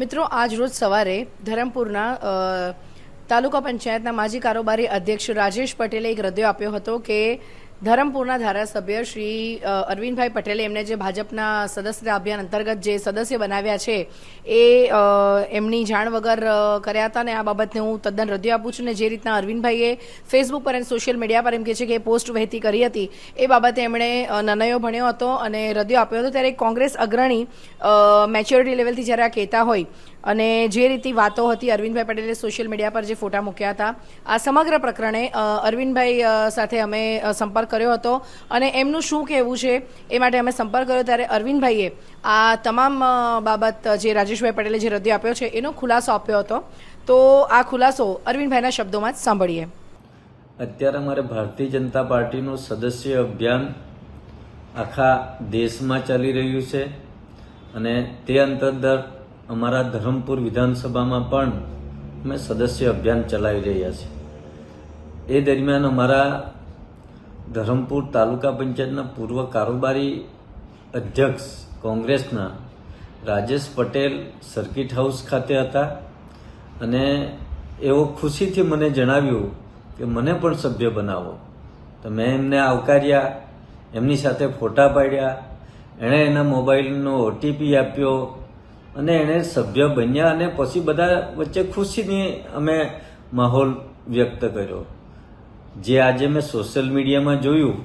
મિત્રો, આજ રોજ સવારે ધરમપુરના તાલુકા પંચાયતના માજી કારોબારી અધ્યક્ષ રાજેશ પટેલે એક રદિયો આપ્યો હતો કે ધરમપુરના ધારાસભ્ય શ્રી અરવિંદભાઈ પટેલે એમને જે ભાજપના સદસ્યતા અભિયાન અંતર્ગત જે સદસ્ય બનાવ્યા છે, એ એમની જાણ વગર કર્યા હતા ને આ બાબતને હું તદ્દન રદિયો આપું છું ને જે રીતના અરવિંદભાઈએ ફેસબુક પર અને સોશિયલ મીડિયા પર એમ કહે છે કે પોસ્ટ વહેતી કરી હતી, એ બાબતે એમણે નનયો ભણ્યો હતો અને રદ્યો આપ્યો હતો. ત્યારે કોંગ્રેસ અગ્રણી મેચ્યોરિટી લેવલથી જ્યારે આ કહેતા હોય અને જે રીતે વાતો હતી અરવિંદભાઈ પટેલે સોશિયલ મીડિયા પર જે ફોટા મૂક્યા હતા, આ સમગ્ર પ્રકરણે અરવિંદભાઈ સાથે અમે સંપર્ક કર્યો હતો. અને એમનું શું કહેવું છે એ માટે અમે સંપર્ક કર્યો ત્યારે અરવિંદભાઈએ આ તમામ બાબત જે રાજેશભાઈ પટેલે જે રદિયો આપ્યો છે, એનો ખુલાસો આપ્યો હતો. તો આ ખુલાસો અરવિંદભાઈના શબ્દોમાં જ સાંભળીએ. અત્યારે અમારે ભારતીય જનતા પાર્ટીનું સદસ્ય અભિયાન આખા દેશમાં ચાલી રહ્યું છે અને તે અંતર્ગત અમારા ધરમપુર વિધાનસભામાં પણ અમે સદસ્ય અભિયાન ચલાવી રહ્યા છીએ. એ દરમિયાન અમારા ધરમપુર તાલુકા પંચાયતના પૂર્વ કારોબારી અધ્યક્ષ કોંગ્રેસના રાજેશ પટેલ સર્કિટ હાઉસ ખાતે હતા અને એઓ ખુશીથી મને જણાવ્યું કે મને પણ સભ્ય બનાવો. તો મેં એમને આવકાર્યા, એમની સાથે ફોટા પાડ્યા, એણે એના મોબાઈલનો ઓટીપી આપ્યો અને એણે સભ્ય બન્યા અને પછી બધા વચ્ચે ખુશીની અમે માહોલ વ્યક્ત કર્યો. જે આજે મેં સોશિયલ મીડિયામાં જોયું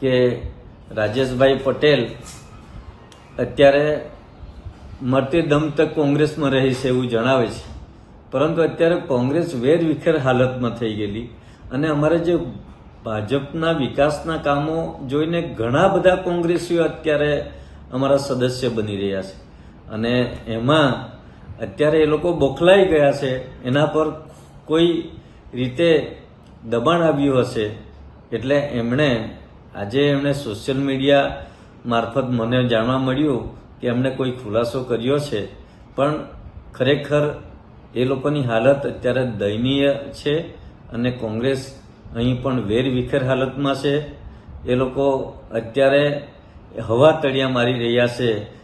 કે રાજેશભાઈ પટેલ અત્યારે મરતી દમ તક કોંગ્રેસમાં રહી છે એવું જણાવે છે. પરંતુ અત્યારે કોંગ્રેસ વેર વિખેર હાલતમાં થઈ ગયેલી અને અમારે જે ભાજપના વિકાસના કામો જોઈને ઘણા બધા કોંગ્રેસીઓ અત્યારે અમારા સદસ્ય બની રહ્યા છે. અને એમાં અત્યારે એ લોકો બોખલાઈ ગયા છે, એના પર કોઈ રીતે દબાણ આવ્યું હશે, એટલે એમણે, આજે એમણે સોશિયલ મીડિયા મારફત મને જાણવા મળ્યું કે એમણે કોઈ ખુલાસો કર્યો છે. પણ ખરેખર એ લોકોની હાલત અત્યારે દયનીય છે અને કોંગ્રેસ અહીં પણ વેર વિખેર હાલતમાં છે. એ લોકો અત્યારે હવા તળિયા મારી રહ્યા છે.